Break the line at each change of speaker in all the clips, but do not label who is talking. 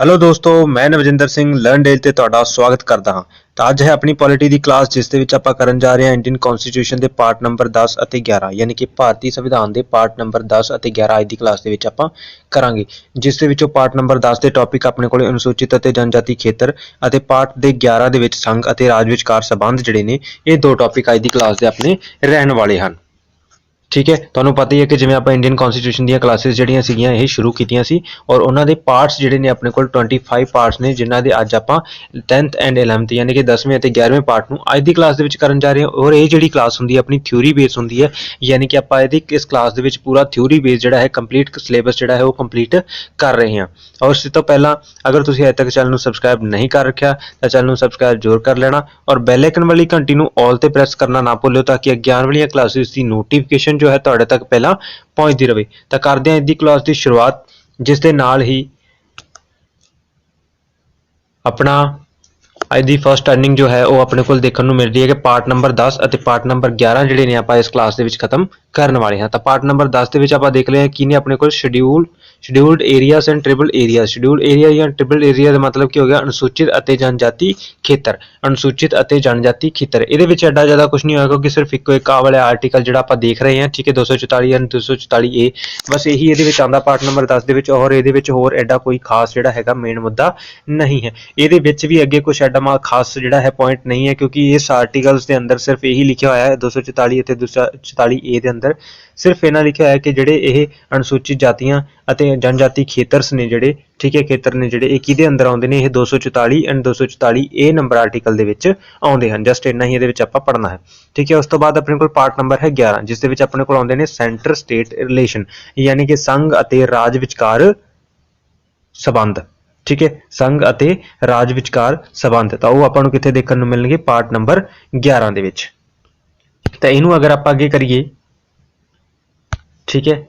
Hello ਦੋਸਤੋ, ਮੈਂ ਨਵਜਿੰਦਰ Singh learn Del ਤੇ ਤੁਹਾਡਾ ਸਵਾਗਤ ਕਰਦਾ ਹਾਂ। ਤਾਂ ਅੱਜ ਹੈ ਆਪਣੀ ਪੋਲਿਟੀ ਦੀ ਕਲਾਸ ਜਿਸ ਦੇ ਵਿੱਚ ਆਪਾਂ ਕਰਨ ਜਾ ਰਹੇ ਹਾਂ ਇੰਡੀਅਨ ਕਨਸਟੀਟਿਊਸ਼ਨ ਦੇ ਪਾਰਟ ਨੰਬਰ 10 ਅਤੇ 11 ਯਾਨੀ ਕਿ ਭਾਰਤੀ ਸੰਵਿਧਾਨ ਦੇ ਪਾਰਟ ਨੰਬਰ 10 ਅਤੇ 11 ਅੱਜ ਦੀ ਕਲਾਸ ਦੇ ਵਿੱਚ ਆਪਾਂ ਕਰਾਂਗੇ। ਜਿਸ ਦੇ ਵਿੱਚੋਂ ਪਾਰਟ ਨੰਬਰ 10 ਦੇ ਟੌਪਿਕ ਆਪਣੇ ਕੋਲ ਅਨੁਸੂਚਿਤ ਅਤੇ ਜਨਜਾਤੀ ਖੇਤਰ ਅਤੇ ਪਾਰਟ ਦੇ 11 ਦੇ ਵਿੱਚ ਸੰਘ ਅਤੇ ਰਾਜ ਵਿਚਕਾਰ ਸਬੰਧ ਜਿਹੜੇ ਨੇ, ਇਹ ਦੋ ਟੌਪਿਕ ਅੱਜ ਦੀ ਕਲਾਸ ਦੇ ਆਪਣੇ ਰਹਿਣ ਵਾਲੇ ਹਨ। ਠੀਕ ਹੈ? ਤੁਹਾਨੂੰ ਪਤਾ ਹੀ ਹੈ ਕਿ ਜਿਵੇਂ ਆਪਾਂ ਇੰਡੀਅਨ ਕਨਸਟੀਟਿਊਸ਼ਨ ਦੀਆਂ ਕਲਾਸਿਸ ਜਿਹੜੀਆਂ ਸੀਗੀਆਂ, ਇਹ ਸ਼ੁਰੂ ਕੀਤੀਆਂ ਸੀ ਔਰ ਉਹਨਾਂ ਦੇ ਪਾਰਟਸ ਜਿਹੜੇ ਨੇ ਆਪਣੇ ਕੋਲ 25 ਪਾਰਟਸ ਨੇ, ਜਿਨ੍ਹਾਂ ਦੇ ਅੱਜ ਆਪਾਂ 10th ਐਂਡ 11th ਯਾਨੀ ਕਿ 10ਵੇਂ ਅਤੇ 11ਵੇਂ ਪਾਰਟ ਨੂੰ ਅੱਜ ਦੀ ਕਲਾਸ ਦੇ ਵਿੱਚ ਕਰਨ ਜਾ ਰਹੇ ਹਾਂ ਔਰ ਇਹ ਜਿਹੜੀ ਕਲਾਸ ਹੁੰਦੀ ਹੈ, ਆਪਣੀ ਥਿਊਰੀ ਬੇਸ ਹੁੰਦੀ ਹੈ, ਯਾਨੀ ਕਿ ਆਪਾਂ ਇਹਦੀ ਇਸ ਕਲਾਸ ਦੇ ਵਿੱਚ ਪੂਰਾ ਥਿਊਰੀ ਬੇਸ ਜਿਹੜਾ ਹੈ ਕੰਪਲੀਟ ਸਿਲੇਬਸ ਜਿਹੜਾ ਹੈ ਉਹ ਕੰਪਲੀਟ ਕਰ ਰਹੇ ਹਾਂ। ਔਰ ਇਸ ਤੋਂ ਪਹਿਲਾਂ ਅਗਰ ਤੁਸੀਂ ਅਜੇ ਤੱਕ ਚੈਨਲ ਨੂੰ ਸਬਸਕ੍ਰਾਈਬ ਨਹੀਂ ਕਰ ਰੱਖਿਆ, ਤਾਂ ਚੈਨਲ ਨੂੰ ਸਬਸਕ੍ਰਾਈਬ ਜ਼ਰੂਰ ਕਰ ਲੈਣਾ ਔਰ ਬੈਲ ਆਈਕਨ ਵਾਲੀ ਘੰਟੀ ਨੂੰ ਆਲ ਤੇ ਪ੍ਰੈਸ ਕਰਨਾ ਨਾ ਭੁੱਲਿਓ ਤਾਂ ਕਿ ਅੱਗੇ ਆਉਣ ਵਾਲੀਆਂ ਕਲਾਸਿਸ ਦੀ ਨੋਟੀਫਿਕੇਸ਼ਨ ਜੋ ਹੈ ਤੁਹਾਡੇ ਤੱਕ ਪਹਿਲਾਂ ਪਹੁੰਚਦੀ ਰਹੇ ਤਾਂ ਕਰਦੇ ਹਾਂ ਇਸ ਦੀ ਕਲਾਸ ਦੀ ਸ਼ੁਰੂਆਤ ਜਿਸ ਦੇ ਨਾਲ ਹੀ ਆਪਣਾ ਅੱਜ ਦੀ ਫਰਸਟ ਅਰਨਿੰਗ ਜੋ ਹੈ ਉਹ ਆਪਣੇ ਕੋਲ ਦੇਖਣ ਨੂੰ ਮਿਲ ਰਹੀ ਹੈ ਕਿ ਪਾਰਟ ਨੰਬਰ 10 ਅਤੇ ਪਾਰਟ ਨੰਬਰ 11 ਜਿਹੜੇ ਨੇ ਆਪਾਂ ਇਸ ਕਲਾਸ ਦੇ ਵਿੱਚ ਖਤਮ ਕਰਨ ਵਾਲੇ ਹਾਂ। ਤਾਂ ਪਾਰਟ ਨੰਬਰ 10 ਦੇ ਵਿੱਚ ਆਪਾਂ ਦੇਖ ਲਿਆ ਕਿ ਨੇ ਆਪਣੇ ਕੋਲ schedule scheduled areas and tribal areas schedule area ਜਾਂ ਟ੍ਰਿਬਲ ਏਰੀਆ ਦਾ ਮਤਲਬ ਕੀ ਹੋ ਗਿਆ? ਅਨੁਸੂਚਿਤ ਅਤੇ ਜਨਜਾਤੀ ਖੇਤਰ। ਅਨੁਸੂਚਿਤ ਅਤੇ ਜਨਜਾਤੀ ਖੇਤਰ। ਇਹਦੇ ਵਿੱਚ ਐਡਾ ਜ਼ਿਆਦਾ ਕੁਝ ਨਹੀਂ ਹੋਇਆ ਕਿਉਂਕਿ ਸਿਰਫ ਇੱਕੋ ਇੱਕ ਆ ਵਾਲਾ ਆਰਟੀਕਲ ਜਿਹੜਾ ਆਪਾਂ ਦੇਖ ਰਹੇ ਹਾਂ। ਠੀਕ ਹੈ 244 ਐਂਡ 244 ਏ ਬਸ ਇਹੀ ਇਹਦੇ ਵਿੱਚ ਆਂਦਾ ਪਾਰਟ ਨੰਬਰ 10 ਦੇ ਵਿੱਚ ਔਰ ਇਹਦੇ ਵਿੱਚ ਹੋਰ ਐਡਾ ਕੋਈ ਖਾਸ ਜਿਹੜਾ ਹੈਗਾ ਮੇਨ ਮੁੱਦਾ ਨਹੀਂ ਹੈ। ਇਹਦੇ ਵਿੱਚ ਵੀ ਅੱਗੇ ਕੁਝ ਐਡਾ ਮਾ ਖਾਸ ਜਿਹੜਾ ਹੈ ਪੁਆਇੰਟ ਨਹੀਂ ਹੈ ਕਿਉਂਕਿ ਇਸ ਆਰਟੀਕਲਸ ਦੇ ਅੰਦਰ ਸਿਰਫ ਇਹੀ ਲਿਖਿਆ ਹੋਇਆ ਹੈ। 244 ਅਤੇ 244 ਏ ਦੇ ਅੰਦਰ ਸਿਰਫ ਇਹਨਾਂ ਲਿਖਿਆ ਹੋਇਆ ਕਿ ਜਿਹੜੇ ਇਹ ਅਨੁਸੂਚਿਤ ਜਾਤੀਆਂ ਅਤੇ ਜਨਜਾਤੀ ਖੇਤਰਸ ਨੇ ਜਿਹੜੇ, ਠੀਕ ਹੈ, ਖੇਤਰ ਨੇ ਜਿਹੜੇ, ਇਹ ਕਿਹਦੇ ਅੰਦਰ ਆਉਂਦੇ ਨੇ? ਇਹ 244 ਐਂਡ 244 ਏ ਨੰਬਰ ਆਰਟੀਕਲ ਦੇ ਵਿੱਚ ਆਉਂਦੇ ਹਨ। ਜਸਟ ਇੰਨਾ ਹੀ ਇਹਦੇ ਵਿੱਚ ਆਪਾਂ ਪੜ੍ਹਨਾ ਹੈ। ਠੀਕ ਹੈ, ਉਸ ਤੋਂ ਬਾਅਦ ਆਪਣੇ ਕੋਲ ਪਾਰਟ ਨੰਬਰ ਹੈ 11 ਜਿਸ ਦੇ ਵਿੱਚ ਆਪਣੇ ਕੋਲ ਆਉਂਦੇ ਨੇ ਸੈਂਟਰ ਸਟੇਟ ਰਿਲੇਸ਼ਨ ਯਾਨੀ ਕਿ ਸੰਘ ਅਤੇ ਰਾਜ ਵਿਚਕਾਰ ਸਬੰਧ। ਠੀਕ ਹੈ, ਸੰਘ ਅਤੇ ਰਾਜ ਵਿਚਕਾਰ ਸਬੰਧ। ਤਾਂ ਉਹ ਆਪਾਂ ਨੂੰ ਕਿੱਥੇ ਦੇਖਣ ਨੂੰ ਮਿਲਣਗੇ? ਪਾਰਟ ਨੰਬਰ 11 ਦੇ ਵਿੱਚ। ਤਾਂ ਇਹਨੂੰ ਅਗਰ ਆਪਾਂ ਅੱਗੇ ਕਰੀਏ ਠੀਕ ਹੈ?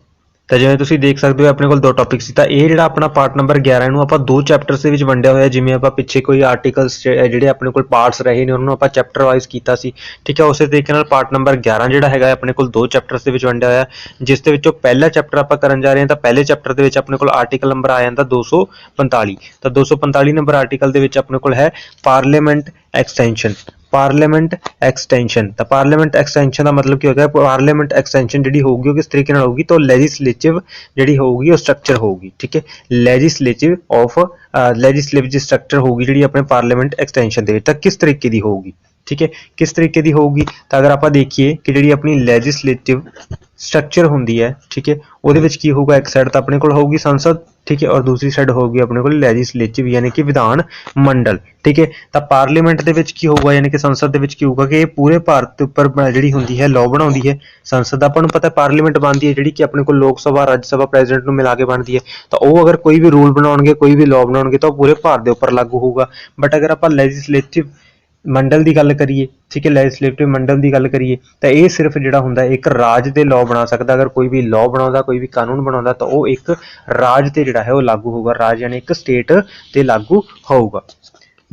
ਤਾਂ ਜਿਵੇਂ ਤੁਸੀਂ ਦੇਖ ਸਕਦੇ ਹੋ, ਆਪਣੇ ਕੋਲ ਦੋ ਟੌਪਿਕ ਸੀ। ਤਾਂ ਇਹ ਜਿਹੜਾ ਆਪਣਾ ਪਾਰਟ ਨੰਬਰ 11 ਨੂੰ ਆਪਾਂ ਦੋ ਚੈਪਟਰਸ ਦੇ ਵਿੱਚ ਵੰਡਿਆ ਹੋਇਆ, ਜਿਵੇਂ ਆਪਾਂ ਪਿੱਛੇ ਕੋਈ ਆਰਟੀਕਲਸ ਜਿਹੜੇ ਆਪਣੇ ਕੋਲ ਪਾਰਟਸ ਰਹੇ ਨੇ, ਉਹਨਾਂ ਨੂੰ ਆਪਾਂ ਚੈਪਟਰ ਵਾਈਜ਼ ਕੀਤਾ ਸੀ। ਠੀਕ ਹੈ, ਉਸੇ ਤਰੀਕੇ ਨਾਲ ਪਾਰਟ ਨੰਬਰ 11 ਜਿਹੜਾ ਹੈਗਾ ਆਪਣੇ ਕੋਲ ਦੋ ਚੈਪਟਰਸ ਦੇ ਵਿੱਚ ਵੰਡਿਆ ਹੋਇਆ। ਜਿਸ ਦੇ ਵਿੱਚੋਂ ਪਹਿਲਾ ਚੈਪਟਰ ਆਪਾਂ ਕਰਨ ਜਾ ਰਹੇ ਹਾਂ, ਤਾਂ ਪਹਿਲੇ ਚੈਪਟਰ ਦੇ ਵਿੱਚ ਆਪਣੇ ਕੋਲ ਆਰਟੀਕਲ ਨੰਬਰ ਆ ਜਾਂਦਾ 245 ਤਾਂ 245 ਨੰਬਰ ਆਰਟੀਕਲ ਦੇ ਵਿੱਚ ਆਪਣੇ ਕੋਲ ਹੈ ਪਾਰਲੀਮੈਂਟ ਐਕਸਟੈਂਸ਼ਨ ਪਾਰਲੀਮੈਂਟ ਐਕਸਟੈਂਸ਼ਨ। ਤਾਂ ਪਾਰਲੀਮੈਂਟ ਐਕਸਟੈਂਸ਼ਨ ਦਾ ਮਤਲਬ ਕੀ ਹੋਗਾ ਪਾਰਲੀਮੈਂਟ ਐਕਸਟੈਂਸ਼ਨ ਜਿਹੜੀ ਹੋਊਗੀ ਉਹ ਕਿਸ ਤਰੀਕੇ ਨਾਲ ਹੋਊਗੀ? ਤਾਂ ਲੈਜਿਸਲੇਟਿਵ ਜਿਹੜੀ ਹੋਊਗੀ, ਉਹ ਸਟਰਕਚਰ ਹੋਊਗੀ, ਠੀਕ ਹੈ? ਲੈਜਿਸਲੇਟਿਵ ਆਫ ਲੈਜਿਸਲੇਟਿਵ ਸਟਰਕਚਰ ਹੋਊਗੀ ਜਿਹੜੀ ਆਪਣੇ ਪਾਰਲੀਮੈਂਟ ਐਕਸਟੈਂਸ਼ਨ ਦੇ ਵਿੱਚ, ਤਾਂ ਕਿਸ ਤਰੀਕੇ ਦੀ ਹੋਊਗੀ? ਠੀਕ ਹੈ? ਕਿਸ ਤਰੀਕੇ ਦੀ ਹੋਊਗੀ? ਤਾਂ ਅਗਰ ਆਪਾਂ ਦੇਖੀਏ ਕਿ ਜਿਹੜੀ ਆਪਣੀ ਲੈਜਿਸਲੇਟਿਵ ਸਟਰਕਚਰ ਹੁੰਦੀ ਹੈ, ਠੀਕ ਹੈ? ਉਹਦੇ ਵਿੱਚ ਕੀ ਹੋਊਗਾ? ਇੱਕ ਸਾਈਡ ਤਾਂ ਆਪਣੇ ਕੋਲ ਹੋਊਗੀ ਸੰਸਦ ਠੀਕ ਹੈ, ਔਰ ਦੂਸਰੀ ਸਾਈਡ ਹੋਊਗੀ ਆਪਣੇ ਕੋਲ ਲੈਜਿਸਲੇਟਿਵ ਯਾਨੀ ਕਿ ਵਿਧਾਨ ਮੰਡਲ, ਠੀਕ ਹੈ। ਤਾਂ ਪਾਰਲੀਮੈਂਟ ਦੇ ਵਿੱਚ ਕੀ ਹੋਊਗਾ, ਯਾਨੀ ਕਿ ਸੰਸਦ ਦੇ ਵਿੱਚ ਕੀ ਹੋਊਗਾ ਕਿ ਇਹ ਪੂਰੇ ਭਾਰਤ ਦੇ ਉੱਪਰ ਜਿਹੜੀ ਹੁੰਦੀ ਹੈ ਲਾਅ ਬਣਾਉਂਦੀ ਹੈ। ਸੰਸਦ ਦਾ ਆਪਾਂ ਨੂੰ ਪਤਾ ਪਾਰਲੀਮੈਂਟ ਬਣਦੀ ਹੈ, ਜਿਹੜੀ ਕਿ ਆਪਣੇ ਕੋਲ ਲੋਕ ਸਭਾ, ਰਾਜ ਸਭਾ ਪ੍ਰੈਜ਼ੀਡੈਂਟ ਨੂੰ ਮਿਲਾ ਕੇ ਬਣਦੀ ਹੈ। ਤਾਂ ਉਹ ਅਗਰ ਕੋਈ ਵੀ ਰੂਲ ਬਣਾਉਣਗੇ, ਕੋਈ ਵੀ ਲਾਅ ਬਣਾਉਣਗੇ, ਤਾਂ ਉਹ ਪੂਰੇ ਭਾਰਤ ਦੇ ਉੱਪਰ ਲਾਗੂ ਹੋਊਗਾ। ਬਟ ਅਗਰ ਆਪਾਂ ਲੈਜਿਸਲੇਟਿਵ ਮੰਡਲ ਦੀ ਗੱਲ ਕਰੀਏ, ਠੀਕ ਹੈ ਲੈਜਿਸਲੇਟਿਵ ਮੰਡਲ ਦੀ ਗੱਲ ਕਰੀਏ, ਤਾਂ ਇਹ ਸਿਰਫ ਜਿਹੜਾ ਹੁੰਦਾ ਇੱਕ ਰਾਜ ਦੇ ਲਾਅ ਬਣਾ ਸਕਦਾ, ਅਗਰ ਕੋਈ ਵੀ ਲਾਅ ਬਣਾਉਂਦਾ, ਕੋਈ ਵੀ ਕਾਨੂੰਨ ਬਣਾਉਂਦਾ, ਤਾਂ ਉਹ ਇੱਕ ਰਾਜ ਤੇ ਜਿਹੜਾ ਹੈ ਉਹ ਲਾਗੂ ਹੋਊਗਾ, ਰਾਜ ਯਾਨੀ ਇੱਕ ਸਟੇਟ ਤੇ ਲਾਗੂ ਹੋਊਗਾ।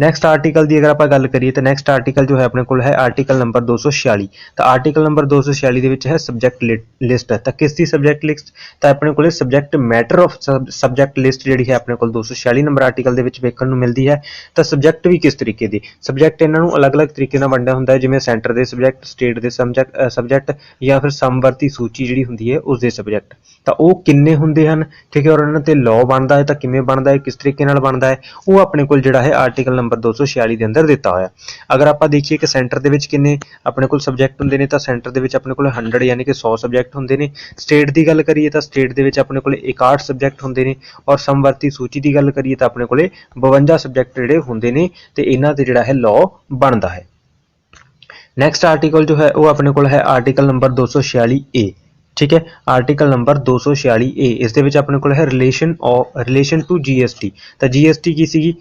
ਨੈਕਸਟ ਆਰਟੀਕਲ ਦੀ ਅਗਰ ਆਪਾਂ ਗੱਲ ਕਰੀਏ ਤਾਂ ਨੈਕਸਟ ਆਰਟੀਕਲ ਜੋ ਹੈ ਆਪਣੇ ਕੋਲ ਹੈ ਆਰਟੀਕਲ ਨੰਬਰ 246 ਤਾਂ ਆਰਟੀਕਲ ਨੰਬਰ 246 ਦੇ ਵਿੱਚ ਹੈ ਸਬਜੈਕਟ ਲਿਸਟ ਤਾਂ ਕਿਸ ਦੀ ਸਬਜੈਕਟ ਲਿਸਟ ਤਾਂ ਆਪਣੇ ਕੋਲ subject matter of subject list ਜਿਹੜੀ ਹੈ ਆਪਣੇ ਕੋਲ 246 ਨੰਬਰ ਆਰਟੀਕਲ ਦੇ ਵਿੱਚ ਵੇਖਣ ਨੂੰ ਮਿਲਦੀ ਹੈ। ਤਾਂ ਸਬਜੈਕਟ ਵੀ ਕਿਸ ਤਰੀਕੇ ਦੇ? ਸਬਜੈਕਟ ਇਹਨਾਂ ਨੂੰ ਅਲੱਗ-ਅਲੱਗ ਤਰੀਕੇ ਨਾਲ ਵੰਡਿਆ ਹੁੰਦਾ ਹੈ, ਜਿਵੇਂ ਸੈਂਟਰ ਦੇ ਸਬਜੈਕਟ ਸਟੇਟ ਦੇ ਸਬਜੈਕਟ ਸਬਜੈਕਟ ਜਾਂ ਫਿਰ ਸਮਵਰਤੀ ਸੂਚੀ ਜਿਹੜੀ ਹੁੰਦੀ ਹੈ ਉਸ ਦੇ ਸਬਜੈਕਟ ਤਾਂ ਉਹ ਕਿੰਨੇ ਹੁੰਦੇ ਹਨ? ਠੀਕ ਹੈ, ਔਰ ਉਹਨਾਂ ਤੇ ਲਾਅ ਬਣਦਾ ਹੈ ਤਾਂ ਕਿਵੇਂ ਬਣਦਾ ਹੈ? ਕਿਸ ਤਰੀਕੇ ਨਾਲ ਬਣਦਾ ਹੈ? ਉਹ ਆਪਣੇ ਕੋਲ ਜਿਹੜਾ ਹੈ ਆਰਟੀਕਲ ਨੰਬਰ 246 ਦੇ ਅੰਦਰ ਦਿੱਤਾ ਹੋਇਆ। ਅਗਰ ਆਪਾਂ ਦੇਖੀਏ ਕਿ ਸੈਂਟਰ ਦੇ ਵਿੱਚ ਕਿੰਨੇ ਆਪਣੇ ਕੋਲ ਸਬਜੈਕਟ ਹੁੰਦੇ ਨੇ, ਤਾਂ ਸੈਂਟਰ ਦੇ ਵਿੱਚ ਆਪਣੇ ਕੋਲ 100 ਯਾਨੀ ਕਿ 100 ਸਬਜੈਕਟ ਹੁੰਦੇ ਨੇ। ਸਟੇਟ ਦੀ ਗੱਲ ਕਰੀਏ ਤਾਂ ਸਟੇਟ ਦੇ ਵਿੱਚ ਆਪਣੇ ਕੋਲ 61 ਸਬਜੈਕਟ ਹੁੰਦੇ ਨੇ ਔਰ ਸਮਵਰਤੀ ਸੂਚੀ ਦੀ ਗੱਲ ਕਰੀਏ ਤਾਂ ਆਪਣੇ ਕੋਲੇ 52 ਸਬਜੈਕਟ ਜਿਹੜੇ ਹੁੰਦੇ ਨੇ ਤੇ ਇਹਨਾਂ ਤੇ ਜਿਹੜਾ ਹੈ ਲਾਅ ਬਣਦਾ ਹੈ। ਨੈਕਸਟ ਆਰਟੀਕਲ ਜੋ ਹੈ ਉਹ ਆਪਣੇ ਕੋਲ ਹੈ ਆਰਟੀਕਲ ਨੰਬਰ 246 ਏ ਠੀਕ ਹੈ? ਆਰਟੀਕਲ ਨੰਬਰ 246 ਏ ਇਸ ਦੇ ਵਿੱਚ ਆਪਣੇ ਕੋਲ ਹੈ relation of relation to GST ਤਾਂ ਜੀਐਸਟੀ ਕੀ ਸੀਗੀ?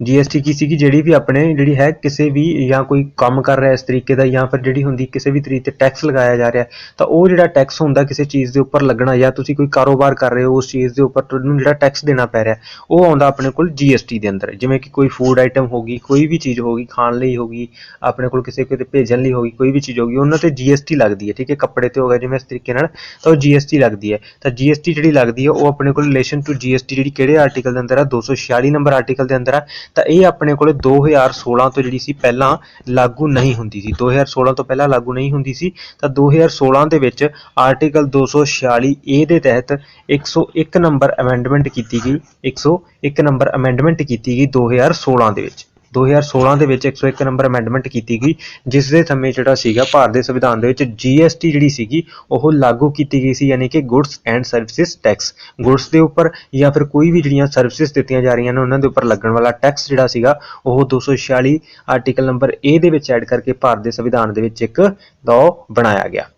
GST ਕੀ ਸੀਗੀ? ਜਿਹੜੀ ਵੀ ਆਪਣੇ, ਜਿਹੜੀ ਹੈ ਕਿਸੇ ਵੀ ਜਾਂ ਕੋਈ ਕੰਮ ਕਰ ਰਿਹਾ ਇਸ ਤਰੀਕੇ ਦਾ ਜਾਂ ਫਿਰ ਜਿਹੜੀ ਹੁੰਦੀ ਕਿਸੇ ਵੀ ਤਰੀਕੇ ਤੇ ਟੈਕਸ ਲਗਾਇਆ ਜਾ ਰਿਹਾ, ਤਾਂ ਉਹ ਜਿਹੜਾ ਟੈਕਸ ਹੁੰਦਾ ਕਿਸੇ ਚੀਜ਼ ਦੇ ਉੱਪਰ ਲੱਗਣਾ ਜਾਂ ਤੁਸੀਂ ਕੋਈ ਕਾਰੋਬਾਰ ਕਰ ਰਹੇ ਹੋ ਉਸ ਚੀਜ਼ ਦੇ ਉੱਪਰ ਤੁਹਾਨੂੰ ਜਿਹੜਾ ਟੈਕਸ ਦੇਣਾ ਪੈ ਰਿਹਾ, ਉਹ ਆਉਂਦਾ ਆਪਣੇ ਕੋਲ GST ਦੇ ਅੰਦਰ। ਜਿਵੇਂ ਕਿ ਕੋਈ ਫੂਡ ਆਈਟਮ ਹੋਗੀ ਕੋਈ ਵੀ ਚੀਜ਼ ਹੋਗੀ ਖਾਣ ਲਈ ਹੋਗੀ ਆਪਣੇ ਕੋਲ ਕਿਸੇ ਕਿਤੇ ਭੇਜਣ ਲਈ ਹੋਗੀ ਕੋਈ ਵੀ ਚੀਜ਼ ਹੋਗੀ ਉਹਨਾਂ ਤੇ GST ਲੱਗਦੀ ਹੈ, ਠੀਕ ਹੈ? ਕੱਪੜੇ ਤੇ ਹੋ ਗਿਆ, ਜਿਵੇਂ ਇਸ ਤਰੀਕੇ ਨਾਲ, ਤਾਂ ਉਹ GST ਲੱਗਦੀ ਹੈ। ਤਾਂ GST ਜਿਹੜੀ ਲੱਗਦੀ ਹੈ, ਉਹ ਆਪਣੇ ਕੋਲ ਰਿਲੇਸ਼ਨ ਟੂ GST ਜਿਹੜੀ ਕਿਹੜੇ ਆਰਟੀਕਲ ਦੇ ਅੰਦਰ ਆ? 246 ਨੰਬਰ ਆਰਟੀਕਲ ਦੇ ਅੰਦਰ ਆ। ਤਾਂ ਇਹ ਆਪਣੇ ਕੋਲ 2016 ਤੋਂ ਜਿਹੜੀ ਸੀ ਪਹਿਲਾਂ ਲਾਗੂ ਨਹੀਂ ਹੁੰਦੀ ਸੀ। 2016 ਤੋਂ ਪਹਿਲਾਂ ਲਾਗੂ ਨਹੀਂ ਹੁੰਦੀ ਸੀ, ਤਾਂ 2016 ਦੇ ਵਿੱਚ ਆਰਟੀਕਲ 246 ਏ ਦੇ ਤਹਿਤ 101 ਨੰਬਰ ਅਮੈਂਡਮੈਂਟ ਕੀਤੀ ਗਈ। 101 ਨੰਬਰ ਅਮੈਂਡਮੈਂਟ ਕੀਤੀ ਗਈ 2016 ਦੇ ਵਿੱਚ। 2016 ਦੇ ਵਿੱਚ 101 ਨੰਬਰ ਅਮੈਂਡਮੈਂਟ ਕੀਤੀ ਗਈ ਜਿਸ ਦੇ ਸਮੇਂ ਜਿਹੜਾ ਸੀਗਾ ਭਾਰਤ ਦੇ ਸੰਵਿਧਾਨ ਦੇ ਵਿੱਚ GST ਜਿਹੜੀ ਸੀਗੀ, ਉਹ ਲਾਗੂ ਕੀਤੀ ਗਈ ਸੀ, ਯਾਨੀ ਕਿ goods and services tax goods ਦੇ ਉੱਪਰ ਜਾਂ ਫਿਰ ਕੋਈ ਵੀ ਜਿਹੜੀਆਂ ਸਰਵਿਸਿਜ਼ ਦਿੱਤੀਆਂ ਜਾ ਰਹੀਆਂ ਨੇ, ਉਹਨਾਂ ਦੇ ਉੱਪਰ ਲੱਗਣ ਵਾਲਾ ਟੈਕਸ ਜਿਹੜਾ ਸੀਗਾ, ਉਹ 246 ਆਰਟੀਕਲ ਨੰਬਰ A ਦੇ ਵਿੱਚ ਐਡ ਕਰਕੇ ਭਾਰਤ ਦੇ ਸੰਵਿਧਾਨ ਦੇ ਵਿੱਚ ਇੱਕ ਲਾਅ ਬਣਾਇਆ ਗਿਆ।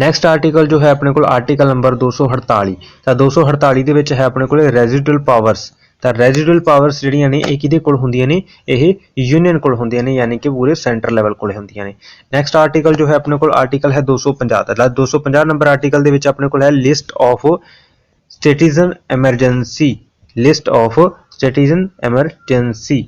ਨੈਕਸਟ ਆਰਟੀਕਲ ਜੋ ਹੈ ਆਪਣੇ ਕੋਲ ਆਰਟੀਕਲ ਨੰਬਰ 248 ਤਾਂ 248 ਦੇ ਵਿੱਚ ਹੈ ਆਪਣੇ ਕੋਲ ਰੈਜ਼ੀਡੂਅਲ ਪਾਵਰਸ ਤਾਂ ਰੈਜ਼ੀਡੂਅਲ ਪਾਵਰਸ ਜਿਹੜੀਆਂ ਨੇ, ਇਹ ਕਿਹਦੇ ਕੋਲ ਹੁੰਦੀਆਂ ਨੇ? ਇਹ ਯੂਨੀਅਨ ਕੋਲ ਹੁੰਦੀਆਂ ਨੇ, ਯਾਨੀ ਕਿ ਪੂਰੇ ਸੈਂਟਰ ਲੈਵਲ ਕੋਲ ਹੁੰਦੀਆਂ ਨੇ। ਨੈਕਸਟ ਆਰਟੀਕਲ ਜੋ ਹੈ ਆਪਣੇ ਕੋਲ ਆਰਟੀਕਲ ਹੈ 250 ਦਾ। 250 ਨੰਬਰ ਆਰਟੀਕਲ ਦੇ ਵਿੱਚ ਆਪਣੇ ਕੋਲ ਹੈ list of citizen emergency list of citizen emergency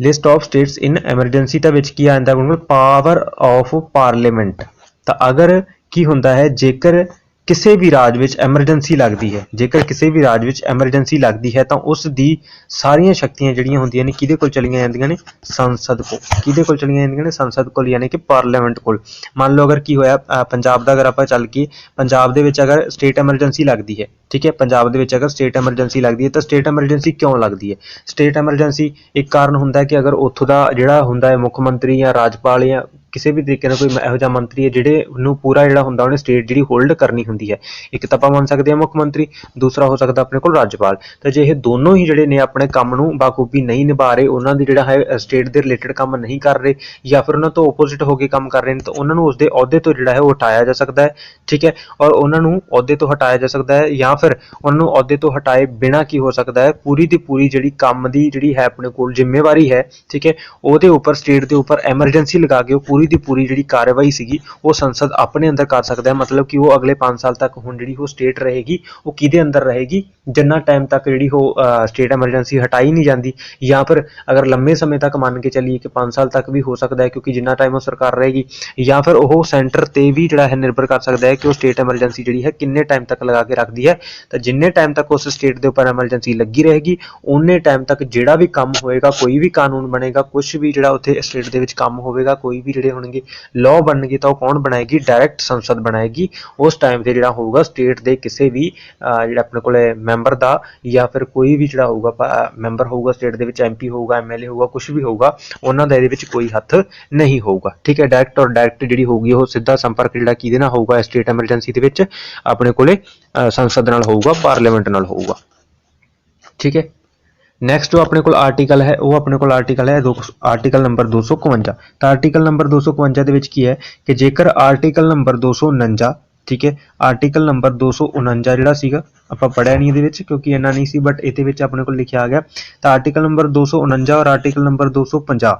list of states in emergency ਤਾਂ ਵਿੱਚ ਕੀ ਆਂਦਾ ਕੋਲ ਪਾਵਰ ਆਫ ਪਾਰਲੀਮੈਂਟ ਤਾਂ ਅਗਰ ਕੀ ਹੁੰਦਾ ਹੈ? ਜੇਕਰ ਕਿਸੇ ਵੀ ਰਾਜ ਵਿੱਚ ਐਮਰਜੈਂਸੀ ਲੱਗਦੀ ਹੈ। ਜੇਕਰ ਕਿਸੇ ਵੀ ਰਾਜ ਵਿੱਚ ਐਮਰਜੈਂਸੀ ਲੱਗਦੀ ਹੈ, ਤਾਂ ਉਸ ਦੀ ਸਾਰੀਆਂ ਸ਼ਕਤੀਆਂ ਜਿਹੜੀਆਂ ਹੁੰਦੀਆਂ ਨੇ, ਕਿਹਦੇ ਕੋਲ ਚਲੀਆਂ ਜਾਂਦੀਆਂ ਨੇ? ਸੰਸਦ ਕੋਲ। ਕਿਹਦੇ ਕੋਲ ਚਲੀਆਂ ਜਾਂਦੀਆਂ ਨੇ? ਸੰਸਦ ਕੋਲ, ਯਾਨੀ ਕਿ ਪਾਰਲੀਮੈਂਟ ਕੋਲ। ਮੰਨ ਲਓ ਅਗਰ ਕੀ ਹੋਇਆ ਪੰਜਾਬ ਦਾ ਅਗਰ ਆਪਾਂ ਚੱਲ ਕੇ ਪੰਜਾਬ ਦੇ ਵਿੱਚ ਅਗਰ ਸਟੇਟ ਐਮਰਜੈਂਸੀ ਲੱਗਦੀ ਹੈ ਠੀਕ ਹੈ, ਪੰਜਾਬ ਦੇ ਵਿੱਚ ਅਗਰ ਸਟੇਟ ਐਮਰਜੈਂਸੀ ਲੱਗਦੀ ਹੈ ਤਾਂ ਸਟੇਟ ਐਮਰਜੈਂਸੀ ਕਿਉਂ ਲੱਗਦੀ ਹੈ? ਸਟੇਟ ਐਮਰਜੈਂਸੀ ਇੱਕ ਕਾਰਨ ਹੁੰਦਾ ਹੈ ਕਿ ਅਗਰ ਉੱਥੋਂ ਦਾ ਜਿਹੜਾ ਹੁੰਦਾ ਹੈ ਮੁੱਖ ਮੰਤਰੀ ਜਾਂ ਰਾਜਪਾਲ ਜਾਂ ਕਿਸੇ ਵੀ ਤਰੀਕੇ ਨਾਲ ਕੋਈ ਇਹੋ ਜਿਹਾ ਮੰਤਰੀ ਹੈ ਜਿਹੜੇ ਨੂੰ ਪੂਰਾ ਜਿਹੜਾ ਹੁੰਦਾ ਉਹਨੇ ਸਟੇਟ ਜਿਹੜੀ ਹੋਲਡ ਕਰਨੀ ਹੁੰਦੀ ਹੈ। ਇੱਕ ਤਾਂ ਆਪਾਂ ਮੰਨ ਸਕਦੇ ਹਾਂ ਮੁੱਖ ਮੰਤਰੀ, ਦੂਸਰਾ ਹੋ ਸਕਦਾ ਆਪਣੇ ਕੋਲ ਰਾਜਪਾਲ। ਤਾਂ ਜੇ ਇਹ ਦੋਨੋਂ ਹੀ ਜਿਹੜੇ ਨੇ ਆਪਣੇ ਕੰਮ ਨੂੰ ਬਾਖੂਬੀ ਨਹੀਂ ਨਿਭਾ ਰਹੇ, ਉਹਨਾਂ ਦੀ ਜਿਹੜਾ ਹੈ ਸਟੇਟ ਦੇ ਰਿਲੇਟਡ ਕੰਮ ਨਹੀਂ ਕਰ ਰਹੇ ਜਾਂ ਫਿਰ ਉਹਨਾਂ ਤੋਂ ਆਪੋਜ਼ਿਟ ਹੋ ਕੇ ਕੰਮ ਕਰ ਰਹੇ ਨੇ, ਤਾਂ ਉਹਨਾਂ ਨੂੰ ਉਸਦੇ ਅਹੁਦੇ ਤੋਂ ਜਿਹੜਾ ਹੈ ਉਹ ਹਟਾਇਆ ਜਾ ਸਕਦਾ ਹੈ, ਠੀਕ ਹੈ, ਔਰ ਉਹਨਾਂ ਨੂੰ ਅਹੁਦੇ ਤੋਂ ਹਟਾਇਆ ਜਾ ਸਕਦਾ ਹੈ ਜਾਂ ਜਾਂ ਫਿਰ ਉਹਨਾਂ ਨੂੰ ਅਹੁਦੇ ਤੋਂ ਹਟਾਏ ਬਿਨਾਂ ਕੀ ਹੋ ਸਕਦਾ ਹੈ? ਪੂਰੀ ਦੀ ਪੂਰੀ ਜਿਹੜੀ ਕੰਮ ਦੀ ਜਿਹੜੀ ਹੈ ਆਪਣੇ ਕੋਲ ਜ਼ਿੰਮੇਵਾਰੀ ਹੈ, ਠੀਕ ਹੈ? ਉਹਦੇ ਉੱਪਰ ਸਟੇਟ ਦੇ ਉੱਪਰ ਐਮਰਜੈਂਸੀ ਲਗਾ ਕੇ ਉਹ ਪੂਰੀ ਦੀ ਪੂਰੀ ਜਿਹੜੀ ਕਾਰਵਾਈ ਸੀਗੀ, ਉਹ ਸੰਸਦ ਆਪਣੇ ਅੰਦਰ ਕਰ ਸਕਦਾ ਹੈ। ਮਤਲਬ ਕਿ ਉਹ ਅਗਲੇ 5 ਸਾਲ ਤੱਕ ਹੁਣ ਜਿਹੜੀ ਉਹ ਸਟੇਟ ਰਹੇਗੀ, ਉਹ ਕਿਹਦੇ ਅੰਦਰ ਰਹੇਗੀ? ਜਿੰਨਾ ਟਾਈਮ ਤੱਕ ਜਿਹੜੀ ਉਹ ਸਟੇਟ ਐਮਰਜੈਂਸੀ ਹਟਾਈ ਨਹੀਂ ਜਾਂਦੀ, ਜਾਂ ਫਿਰ ਅਗਰ ਲੰਮੇ ਸਮੇਂ ਤੱਕ ਮੰਨ ਕੇ ਚੱਲੀਏ ਕਿ 5 ਸਾਲ ਤੱਕ ਵੀ ਹੋ ਸਕਦਾ ਹੈ, ਕਿਉਂਕਿ ਜਿੰਨਾ ਟਾਈਮ ਉਹ ਸਰਕਾਰ ਰਹੇਗੀ, ਜਾਂ ਫਿਰ ਉਹ ਸੈਂਟਰ ਤੇ ਵੀ ਜਿਹੜਾ ਹੈ ਨਿਰਭਰ ਕਰ ਸਕਦਾ ਹੈ ਕਿ ਉਹ ਸਟੇਟ ਐਮਰਜੈਂਸੀ ਜਿਹੜੀ ਹੈ ਕਿੰਨੇ ਟਾਈਮ ਤੱਕ ਲਗਾ ਕੇ ਰੱਖਦੀ ਹੈ ਤਾਂ ਜਿੰਨੇ ਟਾਈਮ ਤੱਕ ਉਸ ਸਟੇਟ ਦੇ ਉੱਪਰ ਐਮਰਜੈਂਸੀ ਲੱਗੀ ਰਹੇਗੀ ਉਨੇ ਟਾਈਮ ਤੱਕ ਜਿਹੜਾ ਵੀ ਕੰਮ ਹੋਏਗਾ, ਕੋਈ ਵੀ ਕਾਨੂੰਨ ਬਣੇਗਾ ਕੁਝ ਵੀ ਜਿਹੜਾ ਉੱਥੇ ਸਟੇਟ ਦੇ ਵਿੱਚ ਕੰਮ ਹੋਵੇਗਾ, ਕੋਈ ਵੀ ਜਿਹੜੇ ਹੋਣਗੇ ਲਾਅ ਬਣਨਗੇ ਤਾਂ ਉਹ ਕੌਣ ਬਣਾਏਗੀ? ਡਾਇਰੈਕਟ ਸੰਸਦ ਬਣਾਏਗੀ। ਉਸ ਟਾਈਮ ਤੇ ਜਿਹੜਾ ਹੋਊਗਾ ਸਟੇਟ ਦੇ ਕਿਸੇ ਵੀ ਜਿਹੜਾ ਆਪਣੇ ਕੋਲੇ ਮੈਂਬਰ ਦਾ ਜਾਂ ਫਿਰ ਕੋਈ ਵੀ ਜਿਹੜਾ ਹੋਊਗਾ ਮੈਂਬਰ ਹੋਊਗਾ ਸਟੇਟ ਦੇ ਵਿੱਚ ਐਮਪੀ ਹੋਊਗਾ ਐਮਐਲਏ ਹੋਊਗਾ ਕੁਝ ਵੀ ਹੋਊਗਾ, ਉਹਨਾਂ ਦਾ ਇਹਦੇ ਵਿੱਚ ਕੋਈ ਹੱਥ ਨਹੀਂ ਹੋਊਗਾ। ਠੀਕ ਹੈ? ਡਾਇਰੈਕਟ ਔਰ ਡਾਇਰੈਕਟ ਜਿਹੜੀ ਹੋਊਗੀ, ਉਹ ਸਿੱਧਾ ਸੰਪਰਕ ਜਿਹੜਾ ਕਿਹਦੇ ਨਾਲ ਹੋਊਗਾ ਸਟੇਟ ਐਮਰਜੈਂਸੀ ਦੇ ਵਿੱਚ, ਆਪਣੇ ਕੋਲੇ ਸੰਸਦ ਨਾਲ ਹੋਊਗਾ ਪਾਰਲੀਮੈਂਟ ਨਾਲ ਹੋਊਗਾ। ਠੀਕ ਹੈ? ਨੈਕਸਟ ਜੋ ਆਪਣੇ ਕੋਲ ਆਰਟੀਕਲ ਹੈ, ਉਹ ਆਪਣੇ ਕੋਲ ਆਰਟੀਕਲ ਹੈ ਆਰਟੀਕਲ ਨੰਬਰ 251 ਤਾਂ ਆਰਟੀਕਲ ਨੰਬਰ 251 ਦੇ ਵਿੱਚ ਕੀ ਹੈ ਕਿ ਜੇਕਰ ਆਰਟੀਕਲ ਨੰਬਰ 249 ਠੀਕ ਹੈ ਆਰਟੀਕਲ ਨੰਬਰ 249 ਜਿਹੜਾ ਸੀਗਾ, ਆਪਾਂ ਪੜਿਆ ਨਹੀਂ ਇਹਦੇ ਵਿੱਚ ਕਿਉਂਕਿ ਇੰਨਾ ਨਹੀਂ ਸੀ ਬਟ ਇਹਦੇ ਵਿੱਚ ਆਪਣੇ ਕੋਲ ਲਿਖਿਆ ਆ ਗਿਆ। ਤਾਂ ਆਰਟੀਕਲ ਨੰਬਰ 249 ਔਰ ਆਰਟੀਕਲ ਨੰਬਰ 250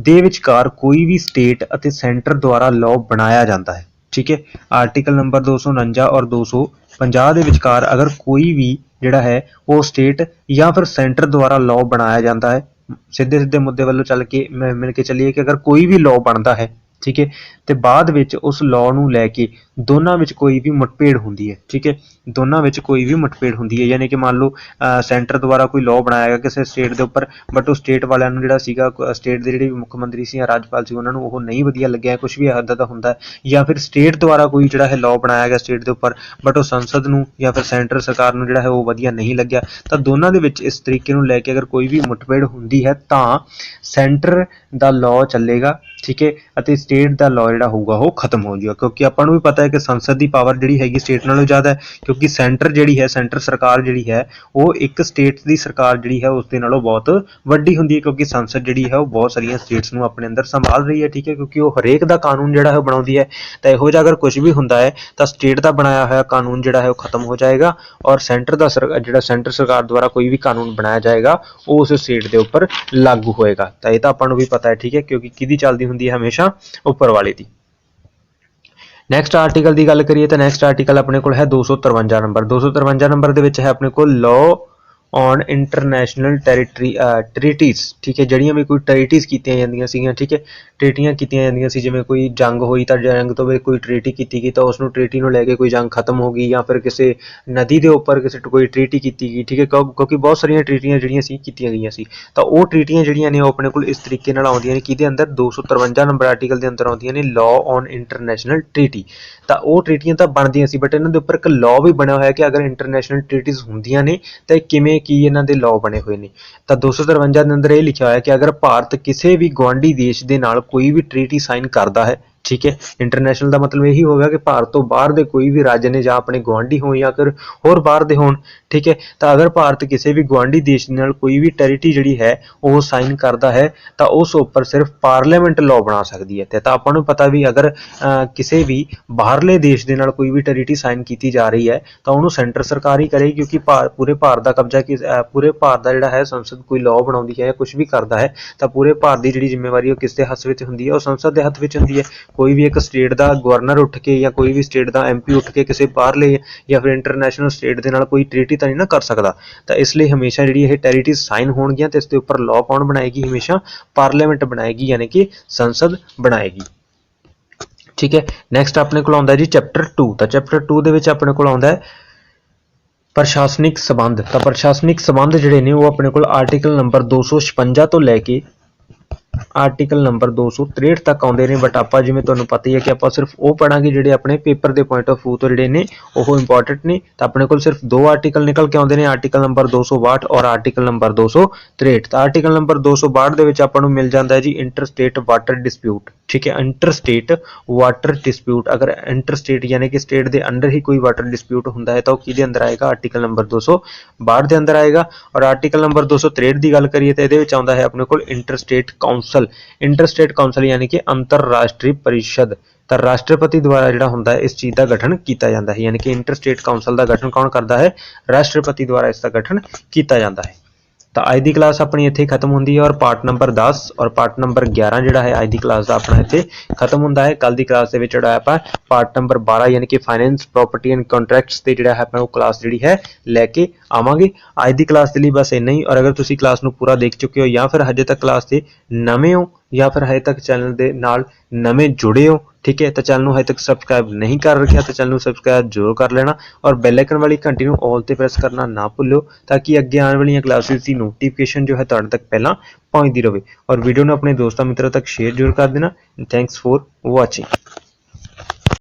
ਦੇ ਵਿਚਕਾਰ ਕੋਈ ਵੀ ਸਟੇਟ ਅਤੇ ਸੈਂਟਰ ਦੁਆਰਾ ਲਾਅ ਬਣਾਇਆ ਜਾਂਦਾ ਹੈ। ਠੀਕ ਹੈ? ਆਰਟੀਕਲ ਨੰਬਰ 249 ਔਰ 250 ਦੇ ਵਿਚਕਾਰ ਅਗਰ ਕੋਈ ਵੀ ਜਿਹੜਾ ਹੈ ਉਹ ਸਟੇਟ ਜਾਂ ਫਿਰ ਸੈਂਟਰ ਦੁਆਰਾ ਲਾਅ ਬਣਾਇਆ ਜਾਂਦਾ ਹੈ ਸਿੱਧੇ ਸਿੱਧੇ ਮੁੱਦੇ ਵੱਲੋਂ ਚੱਲ ਕੇ ਮ- ਮਿਲ ਕੇ ਚੱਲੀਏ ਕਿ ਅਗਰ ਕੋਈ ਵੀ ਲਾਅ ਬਣਦਾ ਹੈ ਠੀਕ ਹੈ? ਤੇ ਬਾਅਦ ਵਿੱਚ ਉਸ ਲਾਅ ਨੂੰ ਲੈ ਕੇ ਦੋਨਾਂ ਵਿੱਚ ਕੋਈ ਵੀ ਮੁਠਭੇੜ ਹੁੰਦੀ ਹੈ, ਠੀਕ ਹੈ? ਦੋਨਾਂ ਵਿੱਚ ਕੋਈ ਵੀ ਮੁਠਭੇੜ ਹੁੰਦੀ ਹੈ, ਯਾਨੀ ਕਿ ਮੰਨ ਲਓ ਸੈਂਟਰ ਦੁਆਰਾ ਕੋਈ ਲਾਅ ਬਣਾਇਆ ਗਿਆ ਕਿਸੇ ਸਟੇਟ ਦੇ ਉੱਪਰ ਬਟ ਉਹ ਸਟੇਟ ਵਾਲਿਆਂ ਨੂੰ ਜਿਹੜਾ ਸੀਗਾ ਸਟੇਟ ਦੇ ਜਿਹੜੇ ਮੁੱਖ ਮੰਤਰੀ ਸੀ ਜਾਂ ਰਾਜਪਾਲ ਸੀ, ਉਹਨਾਂ ਨੂੰ ਉਹ ਨਹੀਂ ਵਧੀਆ ਲੱਗਿਆ ਕੁਝ ਵੀ ਇਦਾਂ ਦਾ ਹੁੰਦਾ ਜਾਂ ਫਿਰ ਸਟੇਟ ਦੁਆਰਾ ਕੋਈ ਜਿਹੜਾ ਹੈ ਲਾਅ ਬਣਾਇਆ ਗਿਆ ਸਟੇਟ ਦੇ ਉੱਪਰ ਬਟ ਉਹ ਸੰਸਦ ਨੂੰ ਜਾਂ ਫਿਰ ਸੈਂਟਰ ਸਰਕਾਰ ਨੂੰ ਜਿਹੜਾ ਹੈ ਉਹ ਵਧੀਆ ਨਹੀਂ ਲੱਗਿਆ। ਤਾਂ ਦੋਨਾਂ ਦੇ ਵਿੱਚ ਇਸ ਤਰੀਕੇ ਨੂੰ ਲੈ ਕੇ ਅਗਰ ਕੋਈ ਵੀ ਮੁਠਭੇੜ ਹੁੰਦੀ ਹੈ, ਤਾਂ ਸੈਂਟਰ ਦਾ ਲਾਅ ਚੱਲੇਗਾ। ਠੀਕ ਹੈ ਅਤੇ ਸਟੇਟ ਦਾ ਲਾਅ ਜਿਹੜਾ ਹੋਊਗਾ ਉਹ ਖਤਮ ਹੋ ਜਾਊਗਾ। ਕਿਉਂਕਿ ਆਪਾਂ ਨੂੰ ਵੀ ਪਤਾ ਹੈ ਕਿ ਸੰਸਦ ਦੀ ਪਾਵਰ ਜਿਹੜੀ ਹੈਗੀ ਸਟੇਟ ਨਾਲੋਂ ਜ਼ਿਆਦਾ ਹੈ, ਕਿਉਂਕਿ ਸੈਂਟਰ ਜਿਹੜੀ ਹੈ ਸੈਂਟਰ ਸਰਕਾਰ ਜਿਹੜੀ ਹੈ, ਉਹ ਇੱਕ ਸਟੇਟ ਦੀ ਸਰਕਾਰ ਜਿਹੜੀ ਹੈ, ਉਸ ਦੇ ਨਾਲੋਂ ਬਹੁਤ ਵੱਡੀ ਹੁੰਦੀ ਹੈ, ਕਿਉਂਕਿ ਸੰਸਦ ਜਿਹੜੀ ਹੈ, ਉਹ ਬਹੁਤ ਸਾਰੀਆਂ ਸਟੇਟਸ ਨੂੰ ਆਪਣੇ ਅੰਦਰ ਸੰਭਾਲ ਰਹੀ ਹੈ, ਠੀਕ ਹੈ, ਕਿਉਂਕਿ ਉਹ ਹਰੇਕ ਦਾ ਕਾਨੂੰਨ ਜਿਹੜਾ ਹੈ ਉਹ ਬਣਾਉਂਦੀ ਹੈ। ਤਾਂ ਇਹੋ ਜਿਹਾ ਅਗਰ ਕੁਝ ਵੀ ਹੁੰਦਾ ਹੈ, ਤਾਂ ਸਟੇਟ ਦਾ ਬਣਾਇਆ ਹੋਇਆ ਕਾਨੂੰਨ ਜਿਹੜਾ ਹੈ ਉਹ ਖਤਮ ਹੋ ਜਾਏਗਾ ਔਰ ਸੈਂਟਰ ਦਾ ਸਰ- ਜਿਹੜਾ ਸੈਂਟਰ ਸਰਕਾਰ ਦੁਆਰਾ ਕੋਈ ਵੀ ਕਾਨੂੰਨ ਬਣਾਇਆ ਜਾਏਗਾ, ਉਹ ਉਸ ਸਟੇਟ ਦੇ ਉੱਪਰ ਲਾਗੂ ਹੋਏਗਾ। ਤਾਂ ਇਹ ਤਾਂ ਆਪਾਂ ਨੂੰ ਵੀ ਪਤਾ ਹੈ, ਠੀਕ ਹੈ, ਕਿਉਂਕਿ ਕਿਹਦੀ ਚੱਲਦੀ ਹੁੰਦੀ ਹੈ ਹਮੇਸ਼ਾ ਉੱਪਰ ਵਾਲੇ ਦੀ। ਨੈਕਸਟ ਆਰਟੀਕਲ ਦੀ ਗੱਲ ਕਰੀਏ ਤਾਂ ਨੈਕਸਟ ਆਰਟੀਕਲ ਆਪਣੇ ਕੋਲ ਹੈ 253 ਨੰਬਰ। 253 ਨੰਬਰ ਦੇ ਵਿੱਚ ਹੈ ਆਪਣੇ ਕੋਲ law on international territory treaties ਠੀਕ ਹੈ, ਜਿਹੜੀਆਂ ਵੀ ਕੋਈ ਟ੍ਰੀਟੀਜ਼ ਕੀਤੀਆਂ ਜਾਂਦੀਆਂ ਸੀਗੀਆਂ, ਠੀਕ ਹੈ। ਟ੍ਰੀਟੀਆਂ ਕੀਤੀਆਂ ਜਾਂਦੀਆਂ ਸੀ, ਜਿਵੇਂ ਕੋਈ ਜੰਗ ਹੋਈ ਤਾਂ ਜੰਗ ਤੋਂ ਬਾਅਦ ਕੋਈ ਟ੍ਰੀਟੀ ਕੀਤੀ ਗਈ ਤਾਂ ਉਸ ਨੂੰ ਟ੍ਰੀਟੀ ਨੂੰ ਲੈ ਕੇ ਕੋਈ ਜੰਗ ਖਤਮ ਹੋ ਗਈ ਜਾਂ ਫਿਰ ਕਿਸੇ ਨਦੀ ਦੇ ਉੱਪਰ ਕਿਸੇ ਕੋਈ ਟ੍ਰੀਟੀ ਕੀਤੀ ਗਈ, ਠੀਕ ਹੈ, ਕਿਉਂ- ਕਿਉਂਕਿ ਬਹੁਤ ਸਾਰੀਆਂ ਟ੍ਰੀਟੀਆਂ ਜਿਹੜੀਆਂ ਸੀ, ਕੀਤੀਆਂ ਗਈਆਂ ਸੀ। ਤਾਂ ਉਹ ਟ੍ਰੀਟੀਆਂ ਜਿਹੜੀਆਂ ਨੇ ਉਹ ਆਪਣੇ ਕੋਲ ਇਸ ਤਰੀਕੇ ਨਾਲ ਆਉਂਦੀਆਂ ਨੇ, ਕਿਹਦੇ ਅੰਦਰ? 253 ਨੰਬਰ ਆਰਟੀਕਲ ਦੇ ਅੰਦਰ ਆਉਂਦੀਆਂ ਨੇ ਲਾਅ ਔਨ ਇੰਟਰਨੈਸ਼ਨਲ ਟ੍ਰੀਟੀ ਤਾਂ ਉਹ ਟ੍ਰੀਟੀਆਂ ਤਾਂ ਬਣਦੀਆਂ ਸੀ ਬਟ ਇਹਨਾਂ ਦੇ ਉੱਪਰ ਇੱਕ ਲਾਅ ਵੀ ਬਣਿਆ ਹੋਇਆ ਕਿ ਅਗਰ ਇੰਟਰਨੈਸ਼ਨਲ ਟ੍ਰੀਟੀਜ਼ ਹੁੰਦੀਆਂ ਨੇ, ਤਾਂ ਇਹ ਕਿਵੇਂ, ਕੀ ਇਹਨਾਂ ਦੇ ਲਾਅ ਬਣੇ ਹੋਏ ਨੇ। ਤਾਂ 253 ਦੇ ਅੰਦਰ ਇਹ ਲਿਖਿਆ ਹੋਇਆ ਕਿ ਅਗਰ ਭਾਰਤ ਕਿਸੇ ਵੀ ਗੁਆਂਢੀ ਦੇਸ਼ ਦੇ ਨਾਲ ਕੋਈ ਵੀ ਟ੍ਰੀਟੀ ਸਾਈਨ ਕਰਦਾ ਹੈ ਠੀਕ ਹੈ? ਇੰਟਰਨੈਸ਼ਨਲ ਦਾ ਮਤਲਬ ਇਹੀ ਹੋ ਗਿਆ ਕਿ ਭਾਰਤ ਤੋਂ ਬਾਹਰ ਦੇ ਕੋਈ ਵੀ ਰਾਜ ਨੇ ਜਾਂ ਆਪਣੇ ਗੁਆਂਢੀ ਹੋਣ ਜਾਂ ਫਿਰ ਹੋਰ ਬਾਹਰ ਦੇ ਹੋਣ, ਠੀਕ ਹੈ? ਤਾਂ ਅਗਰ ਭਾਰਤ ਕਿਸੇ ਵੀ ਗੁਆਂਢੀ ਦੇਸ਼ ਦੇ ਨਾਲ ਕੋਈ ਵੀ ਟੈਰੀਟਰੀ ਜਿਹੜੀ ਹੈ, ਉਹ ਸਾਈਨ ਕਰਦਾ ਹੈ, ਤਾਂ ਉਸ ਉੱਪਰ ਸਿਰਫ ਪਾਰਲੀਮੈਂਟ ਲਾਅ ਬਣਾ ਸਕਦੀ ਹੈ ਤੇ ਤਾਂ ਆਪਾਂ ਨੂੰ ਪਤਾ ਵੀ ਅਗਰ ਕਿਸੇ ਵੀ ਬਾਹਰਲੇ ਦੇਸ਼ ਦੇ ਨਾਲ ਕੋਈ ਵੀ ਟੈਰੀਟਰੀ ਸਾਈਨ ਕੀਤੀ ਜਾ ਰਹੀ ਹੈ, ਤਾਂ ਉਹਨੂੰ ਸੈਂਟਰ ਸਰਕਾਰ ਹੀ ਕਰੇਗੀ, ਕਿਉਂਕਿ ਭਾਰ- ਪੂਰੇ ਭਾਰਤ ਦਾ ਕਬਜ਼ਾ ਕਿ ਪੂਰੇ ਭਾਰਤ ਦਾ ਜਿਹੜਾ ਹੈ, ਸੰਸਦ ਕੋਈ ਲਾਅ ਬਣਾਉਂਦੀ ਹੈ ਜਾਂ ਕੁਝ ਵੀ ਕਰਦਾ ਹੈ, ਤਾਂ ਪੂਰੇ ਭਾਰਤ ਦੀ ਜਿਹੜੀ ਜ਼ਿੰਮੇਵਾਰੀ ਉਹ ਕਿਸ ਦੇ ਹੱਥ ਵਿੱਚ ਹੁੰਦੀ ਹੈ? ਉਹ ਸੰਸਦ ਦੇ ਹੱਥ ਵਿੱਚ ਹੁੰਦੀ ਹੈ। ਕੋਈ ਵੀ ਇੱਕ ਸਟੇਟ ਦਾ ਗਵਰਨਰ ਉੱਠ ਕੇ ਜਾਂ ਕੋਈ ਵੀ ਸਟੇਟ ਦਾ ਐਮਪੀ ਉੱਠ ਕੇ ਕਿਸੇ ਬਾਹਰਲੇ ਜਾਂ ਫਿਰ ਇੰਟਰਨੈਸ਼ਨਲ ਸਟੇਟ ਦੇ ਨਾਲ ਕੋਈ ਟ੍ਰੀਟੀ ਤਾਂ ਨਹੀਂ ਨਾ ਕਰ ਸਕਦਾ। ਤਾਂ ਇਸ ਲਈ ਹਮੇਸ਼ਾ ਜਿਹੜੀ ਇਹ ਟੈਰੀਟਰੀ ਸਾਈਨ ਹੋਣਗੀਆਂ ਤੇ ਇਸ ਦੇ ਉੱਪਰ ਲਾਅ ਕੌਣ ਬਣਾਏਗੀ? ਹਮੇਸ਼ਾ ਪਾਰਲੀਮੈਂਟ ਬਣਾਏਗੀ, ਯਾਨੀ ਕਿ ਸੰਸਦ ਬਣਾਏਗੀ। ਠੀਕ ਹੈ ਨੈਕਸਟ ਆਪਣੇ ਕੋਲ ਆਉਂਦਾ ਜੀ ਚੈਪਟਰ 2 ਤਾਂ ਚੈਪਟਰ 2 ਦੇ ਵਿੱਚ ਆਪਣੇ ਕੋਲ ਆਉਂਦਾ ਹੈ ਪ੍ਰਸ਼ਾਸਨਿਕ ਸਬੰਧ। ਤਾਂ ਪ੍ਰਸ਼ਾਸਨਿਕ ਸਬੰਧ ਜਿਹੜੇ ਨੇ ਉਹ ਆਪਣੇ ਕੋਲ ਆਰਟੀਕਲ ਨੰਬਰ 256 ਤੋਂ ਲੈ ਕੇ ਆਰਟੀਕਲ ਨੰਬਰ 263 ਤੱਕ ਆਉਂਦੇ ਨੇ ਬਟ ਆਪਾਂ ਜਿਵੇਂ ਤੁਹਾਨੂੰ ਪਤਾ ਹੀ ਹੈ ਕਿ ਆਪਾਂ ਸਿਰਫ ਉਹ ਪੜਾਂਗੇ ਜਿਹੜੇ ਆਪਣੇ ਪੇਪਰ ਦੇ ਪੁਆਇੰਟ ਆਫ ਵਿਊ ਤੋਂ ਜਿਹੜੇ ਨੇ, ਉਹ ਇੰਪੋਰਟੈਂਟ ਨੇ। ਤਾਂ ਆਪਣੇ ਕੋਲ ਸਿਰਫ ਦੋ ਆਰਟੀਕਲ ਨਿਕਲ ਕੇ ਆਉਂਦੇ ਨੇ, ਆਰਟੀਕਲ ਨੰਬਰ 262 ਔਰ ਆਰਟੀਕਲ ਨੰਬਰ 263 ਤਾਂ ਆਰਟੀਕਲ ਨੰਬਰ 262 ਦੇ ਵਿੱਚ ਆਪਾਂ ਨੂੰ ਮਿਲ ਜਾਂਦਾ ਹੈ ਜੀ ਇੰਟਰਸਟੇਟ ਵਾਟਰ ਡਿਸਪਿਊਟ ਠੀਕ ਹੈ ਇੰਟਰਸਟੇਟ ਵਾਟਰ ਡਿਸਪਿਊਟ ਅਗਰ ਇੰਟਰਸਟੇਟ ਯਾਨੀ ਕਿ ਸਟੇਟ ਦੇ ਅੰਡਰ ਹੀ ਕੋਈ ਵਾਟਰ ਡਿਸਪਿਊਟ ਹੁੰਦਾ ਹੈ, ਤਾਂ ਉਹ ਕਿਹਦੇ ਅੰਦਰ ਆਏਗਾ? ਆਰਟੀਕਲ ਨੰਬਰ 262 ਦੇ ਅੰਦਰ ਆਏਗਾ। ਔਰ ਆਰਟੀਕਲ ਨੰਬਰ 263 ਦੀ ਗੱਲ ਕਰੀਏ ਤਾਂ ਇਹਦੇ ਵਿੱਚ ਆਉਂਦਾ ਹੈ ਆਪਣੇ ਕੋਲ ਇੰਟਰਸਟੇਟ ਕਾਉਂਸਲ ਇੰਟਰਸਟੇਟ ਕਾਉਂਸਲ ਯਾਨੀ ਕਿ ਅੰਤਰਰਾਸ਼ਟਰੀ ਪਰਿਸ਼ਦ। ਤਾਂ ਰਾਸ਼ਟਰਪਤੀ ਦੁਆਰਾ ਜਿਹੜਾ ਹੁੰਦਾ ਹੈ, ਇਸ ਚੀਜ਼ ਦਾ ਗਠਨ ਕੀਤਾ ਜਾਂਦਾ ਹੈ, ਯਾਨੀ ਕਿ ਇੰਟਰਸਟੇਟ ਕਾਉਂਸਲ ਦਾ ਗਠਨ ਕੌਣ ਕਰਦਾ ਹੈ? ਰਾਸ਼ਟਰਪਤੀ ਦੁਆਰਾ ਇਸ ਦਾ ਗਠਨ ਕੀਤਾ ਜਾਂਦਾ ਹੈ। ਤਾਂ ਅੱਜ ਦੀ ਕਲਾਸ ਆਪਣੀ ਇੱਥੇ ਖਤਮ ਹੁੰਦੀ ਹੈ ਔਰ ਪਾਰਟ ਨੰਬਰ 10 ਔਰ ਪਾਰਟ ਨੰਬਰ 11 ਜਿਹੜਾ ਹੈ, ਅੱਜ ਦੀ ਕਲਾਸ ਦਾ ਆਪਣਾ ਇੱਥੇ ਖਤਮ ਹੁੰਦਾ ਹੈ। ਕੱਲ ਦੀ ਕਲਾਸ ਦੇ ਵਿੱਚ ਜਿਹੜਾ ਆਪਾਂ ਪਾਰਟ ਨੰਬਰ 12 ਯਾਨੀ ਕਿ ਫਾਈਨੈਂਸ ਪ੍ਰਾਪਰਟੀ ਐਂਡ ਕੰਟਰੈਕਟਸ ਤੇ ਜਿਹੜਾ ਹੈ ਆਪਾਂ ਉਹ ਕਲਾਸ ਜਿਹੜੀ ਹੈ, ਲੈ ਕੇ ਆਵਾਂਗੇ। ਅੱਜ ਦੀ ਕਲਾਸ ਦੇ ਲਈ ਬਸ ਇੰਨਾ ਹੀ। ਔਰ ਅਗਰ ਤੁਸੀਂ ਕਲਾਸ ਨੂੰ ਪੂਰਾ ਦੇਖ ਚੁੱਕੇ ਹੋ ਜਾਂ ਫਿਰ ਹਜੇ ਤੱਕ ਕਲਾਸ 'ਤੇ ਨਵੇਂ ਹੋ ਜਾਂ ਫਿਰ ਹਜੇ ਤੱਕ ਚੈਨਲ ਦੇ ਨਾਲ ਨਵੇਂ ਜੁੜੇ ਹੋ, ਠੀਕ ਹੈ, ਤਾਂ ਚੈਨਲ ਨੂੰ ਹਜੇ ਤੱਕ ਸਬਸਕ੍ਰਾਈਬ ਨਹੀਂ ਕਰ ਰੱਖਿਆ ਤਾਂ ਚੈਨਲ ਨੂੰ ਸਬਸਕ੍ਰਾਈਬ ਜ਼ਰੂਰ ਕਰ ਲੈਣਾ। ਔਰ ਬੈਲ ਆਈਕਨ ਵਾਲੀ ਘੰਟੀ ਨੂੰ ਆਲ ਤੇ ਪ੍ਰੈਸ ਕਰਨਾ ਨਾ ਭੁੱਲਿਓ ਤਾਂ ਕਿ ਅੱਗੇ ਆਉਣ ਵਾਲੀਆਂ ਕਲਾਸਿਸ ਦੀ ਨੋਟੀਫਿਕੇਸ਼ਨ ਜੋ ਹੈ ਤੁਹਾਡੇ ਤੱਕ ਪਹਿਲਾਂ ਪਹੁੰਚਦੀ ਰਹੇ ਔਰ ਵੀਡੀਓ ਨੂੰ ਆਪਣੇ ਦੋਸਤਾਂ ਮਿੱਤਰਾਂ ਤੱਕ ਸ਼ੇਅਰ ਜ਼ਰੂਰ ਕਰ ਦੇਣਾ। Thanks for watching